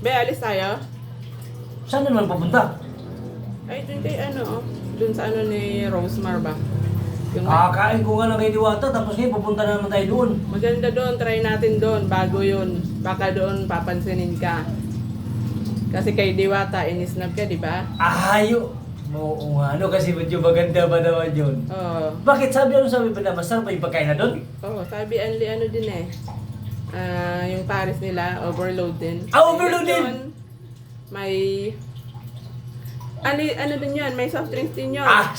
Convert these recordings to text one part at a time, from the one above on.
Be, alis tayo? Saan naman papunta? Ay, dun kay ano, oh. Dun sa ano ni Rosemar ba? Yung Kakain ko nga lang kay Diwata, tapos ngayon pupunta na naman tayo doon. maganda doon, try natin doon, bago yun. Baka doon papansinin ka. Kasi kay Diwata, inisnab ka, di ba? Ayo! Oo nga, ano kasi medyo maganda ba naman yun? Oo. Bakit sabi ano sabi pa na masarap pa yung pagkain na doon? Oo, sabi Anli ano din eh. Ah, yung Paris nila, overload din. Ah, overload din? yun, May... Ali, ano din yan, may soft drinks din yun. Ah!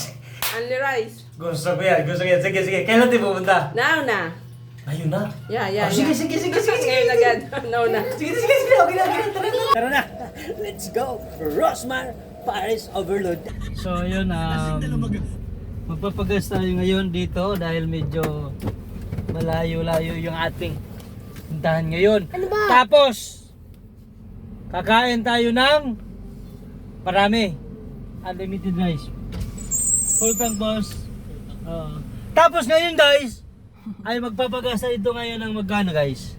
Only rice. Gusto ko yan, gusto ko yan. Sige, sige. Kailan tayo pupunta? Now na. Ayun na. Yeah, yeah, Ah, sige, sige, sige, sige, sige. Ngayon agad. Now na. Sige, sige, sige. Okay na, okay na. Tara na. Tara na. Let's go. Rosmar Paris Overload. So, yun. Um, magpapagas tayo ngayon dito dahil medyo malayo-layo yung ating puntahan ngayon. Ano ba? Tapos, kakain tayo ng marami. Unlimited rice. Full tank boss. Oo. tapos ngayon guys, ay magpapagasa ito ngayon ng magkano guys?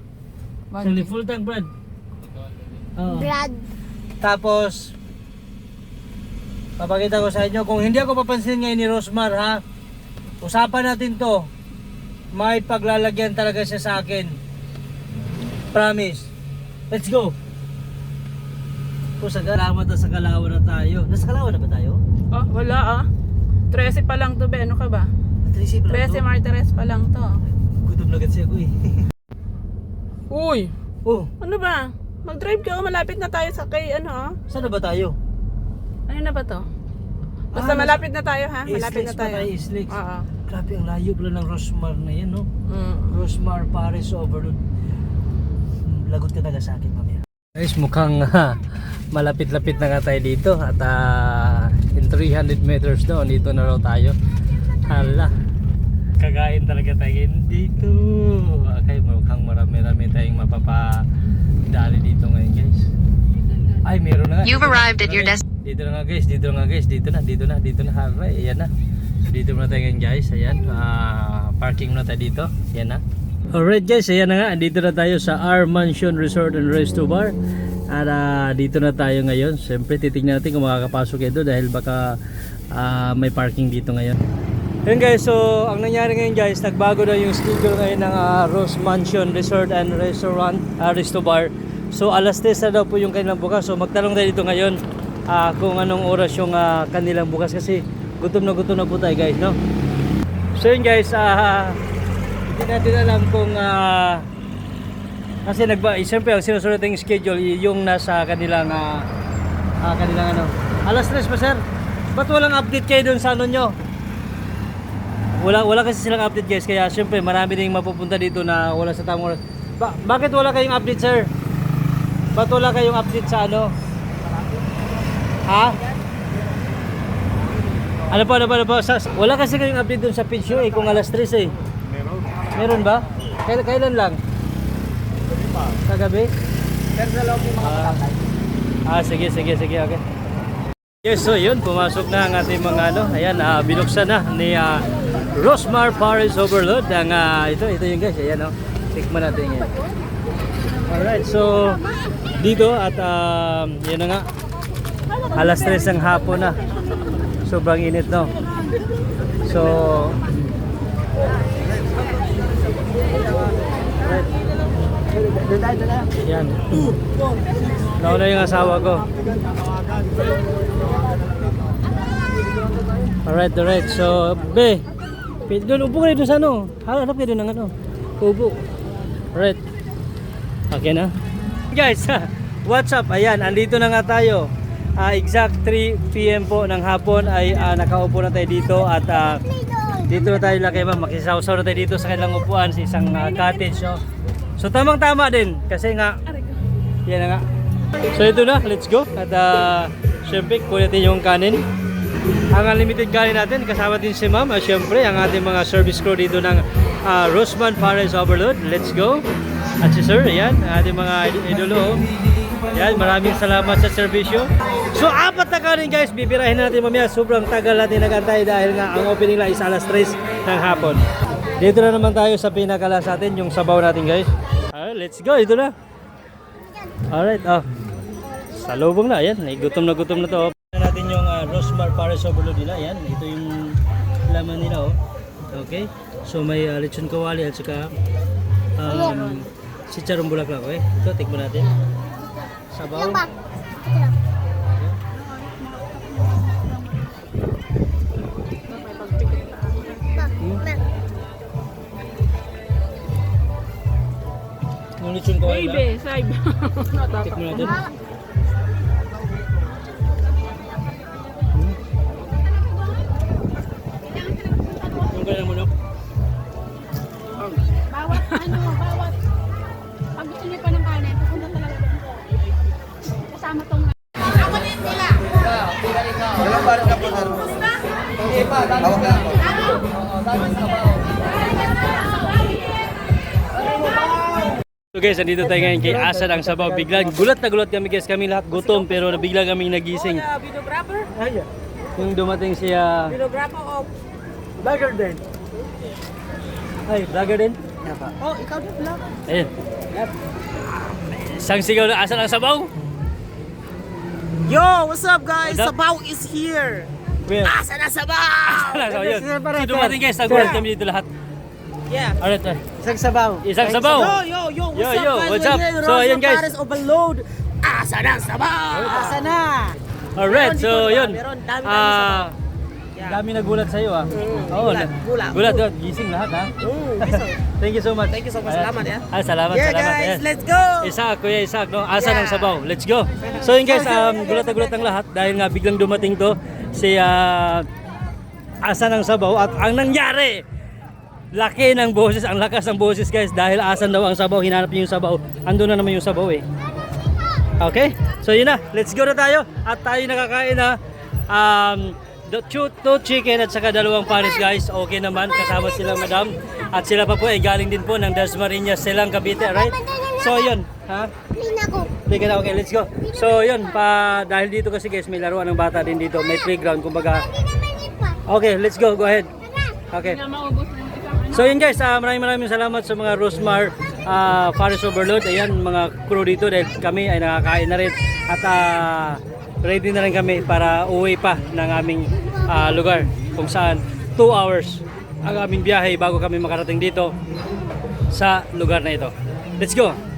Actually, full tank bread. Oo. Brad. Tapos, papakita ko sa inyo, kung hindi ako papansin ngayon ni Rosmar ha, usapan natin to. May paglalagyan talaga siya sa akin. Promise. Let's go. Kung sa Kalawan na sa Kalawan na tayo. Nasa Kalawan na ba tayo? Oh, wala ah. 13 pa lang to, be. Ano ka ba? 13 13 Martires pa lang to. Gutom na agad siya ko eh. Uy, oh, ano ba? Mag-drive ka, malapit na tayo sa kay ano ah. saan na ba tayo? Ano na ba to? Basta Ah, malapit na tayo ha, malapit na Islex pa tayo. tayo, Islex. Oo. Grabe, ang layo pala ng Rosmar na yan, no? Mm. Rosmar Paris Overload. Lagot ka talaga sa akin mamaya. Guys, mukhang ah, malapit-lapit na nga tayo dito at ah, in 300 meters doon, dito na raw tayo. Hala. Kagain talaga tayo dito. Okay, mukhang marami-rami tayong mapapadali dito ngayon guys. Ay, meron na nga. You've arrived dito at your na, guys. Dito na nga guys, dito na nga guys, dito na, dito na, dito na. Haray, ayan na. So, dito muna tayo ngayon guys, ayan. ah, parking muna tayo dito, ayan na. Alright guys, ayan na nga, dito na tayo sa R Mansion Resort and Resto Bar. At ah, dito na tayo ngayon. Siyempre, titignan natin kung makakapasok ito dahil baka ah, may parking dito ngayon. Yun guys, so ang nangyari ngayon guys, nagbago na yung schedule ngayon ng ah, Rose Mansion Resort and Restaurant, ah, Resto Bar. So alas 10 na daw po yung kanilang bukas. So magtanong tayo dito ngayon ah, kung anong oras yung ah, kanilang bukas kasi gutom na gutom na po tayo guys, no? So yun guys, ah, hindi natin alam kung ah, kasi nagba, siyempre ang sinusunod nating schedule yung nasa kanilang ah, ah, kanilang ano. Alas 3 pa sir. Ba't walang update kayo dun sa ano nyo? Wala wala kasi silang update guys kaya syempre marami ding mapupunta dito na wala sa tamang. Ba- bakit wala kayong update sir? Ba't wala kayong update sa ano? Ha? Ano po, ano po, ano po? Sa, wala kasi kayong update dun sa page nyo eh, kung alas 3 eh. Meron. Ba? Kailan, kailan lang? Kagabi? Ah, ah, sige, sige, sige, okay. Yes, so yun, pumasok na ang ating mga ano, ayan, ah, binuksan na ni ah, Rosmar Paris Overload. Ang, ah, ito, ito yung guys, ayan, oh. tikman natin yan. Alright, so dito at um, yun na nga, alas 3 ng hapon na. Sobrang init, no? So, yan. Nauna yung asawa ko. Alright, alright. So, be, doon, upo kayo doon sa ano. Harap kayo doon ng ano. Upo. Alright. Okay na. Guys, what's up? Ayan, andito na nga tayo. Ah, exact 3 p.m. po ng hapon ay ah, nakaupo na tayo dito at ah, dito na tayo laki ba makisaw-saw na tayo dito sa kanilang upuan sa isang ah, cottage no? so tamang tama din kasi nga yan na nga. So ito na let's go. At uh, syempre kunin natin yung kanin. Ang unlimited kanin natin kasama din si ma'am. At syempre ang ating mga service crew dito ng ah, Rosman Paris Overload. Let's go. At si sir yan ang ating mga id- idolo oh. Yan maraming salamat sa serbisyo so apat na kanin guys bibirahin na natin mamaya sobrang tagal natin nagantay dahil nga ang opening lang is alas 3 ng hapon dito na naman tayo sa pinakala sa atin yung sabaw natin guys Alright, let's go ito na alright oh Salubong na, ayan. Ay, Gutom na gutom na to. Natin yung uh, Rosmar Paris Overload nila. Ayan, ito yung laman nila oh. Okay. So may uh, lechon kawali at saka um, si charong bulaklak. Okay. Ito, tikman natin. Sabaw. Yung lechon kawali lang. Baby, side. Tikman natin. So guys, andito tayo ngayon kay Asa ng Sabaw. Biglang gulat na gulat kami guys. Kami lahat gutom pero nabigla kaming nagising. Videographer? Yung dumating siya... Videographer of... Vlogger din. Ay, vlogger din? Oh, ikaw din vlog. Ayun. Isang sigaw na Asa ng Sabaw. Yo, what's up guys? What's up? Sabaw is here. Where? Asa na sabaw? Asa ng Sabaw. So dumating guys, kami dito lahat. Yeah. Alright, alright. Isang sabaw. Isang sabaw. Yo, yo, yo, what's Yo, up yo, guys? what's We're up? here in So, ayan, guys. Paris Overload. Asa na sabaw? Asa na? Alright, so yun. meron, dami-dami Ah, Dami nagulat sa'yo ah. Oo, gulat, na- gulat. Gulat, gulat. Gising lahat ah. Mm, biso. Thank you so much. Thank you so much. Ayan. Salamat, yeah. Ah, salamat, Yeah salamat. guys, Ayan. let's go. Isaac, Kuya Isaac, no? Asa Yeah. ng sabaw. Let's go. So yun guys, um, gulat na gulat ang lahat dahil nga biglang dumating to si ah, Asa ng sabaw at ang nangyari, laki ng boses, ang lakas ng boses guys dahil asan daw ang sabaw, hinanap niyo yung sabaw. Ando na naman yung sabaw eh. Okay? So yun na, let's go na tayo at tayo nakakain na um, the two, two chicken at saka dalawang pares guys. Okay naman, kasama silang madam. At sila pa po ay galing din po ng Dasmariñas, silang Cavite, right? So yun, ha? Ako. Sige na, okay, let's go. So yun, pa, dahil dito kasi guys, may laruan ng bata din dito, may playground, kumbaga. Okay, let's go, go ahead. Okay. Ano. So yun guys, ah, maraming maraming salamat sa mga Rosmar uh, Forest Overload. Ayan, mga crew dito dahil kami ay nakakain na rin. At ah, ready na rin kami para uwi pa ng aming ah, lugar kung saan 2 hours ang aming biyahe bago kami makarating dito sa lugar na ito. Let's go!